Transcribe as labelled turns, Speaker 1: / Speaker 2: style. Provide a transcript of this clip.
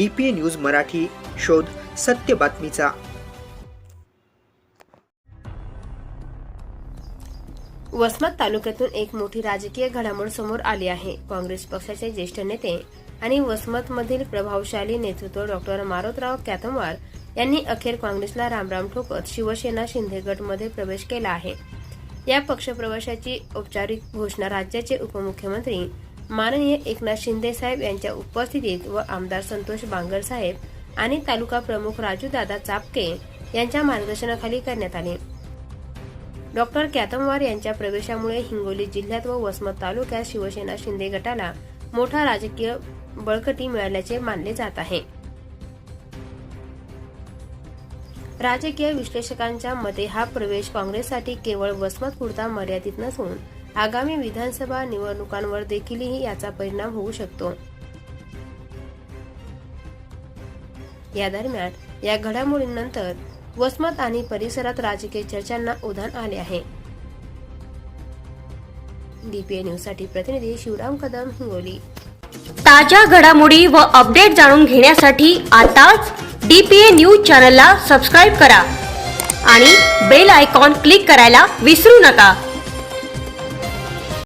Speaker 1: D P news Marathi शोध सत्य बातमीचा.
Speaker 2: वसमत तालुक्यातून एक मोठी राजकीय घडामोड समोर आली आहे. काँग्रेस पक्षाचे ज्येष्ठ नेते आणि वसमतमधील प्रभावशाली नेतृत्व डॉक्टर मारोतराव कॅथमवार यांनी अखेर काँग्रेसला रामराम ठोकत शिवसेना शिंदे गटमध्ये प्रवेश केला आहे. या पक्षप्रवेशाची औपचारिक घोषणा राज्याचे उपमुख्यमंत्री माननीय एकनाथ शिंदे साहेब यांच्या उपस्थितीत व आमदार संतोष बांगर साहेब आणि तालुका प्रमुख राजूदादा चापके यांच्या मार्गदर्शनाखाली करण्यात आले. डॉक्टर कॅतमवार यांच्या प्रवेशामुळे हिंगोली जिल्ह्यात व वसमत तालुक्यात शिवसेना शिंदे गटाला मोठा राजकीय बळकटी मिळाल्याचे मानले जात आहे. राजकीय विश्लेषकांच्या मते हा प्रवेश काँग्रेससाठी केवळ वसमत पुरता मर्यादित नसून आगामी विधानसभा निवडणुकांवर देखीलही याचा परिणाम होऊ शकतो. या दरम्यान या घडामोडींनंतर वसमत आणि परिसरात राजकीय चर्चांना उधाण आले आहे. डीपीए न्यूजसाठी प्रतिनिधी शिवराम कदम हिंगोली.
Speaker 3: ताज्या घडामोडी व अपडेट जाणून घेण्यासाठी आताच डीपीए न्यूज चॅनलला सबस्क्राईब करा आणि बेल आयकॉन क्लिक करायला विसरू नका.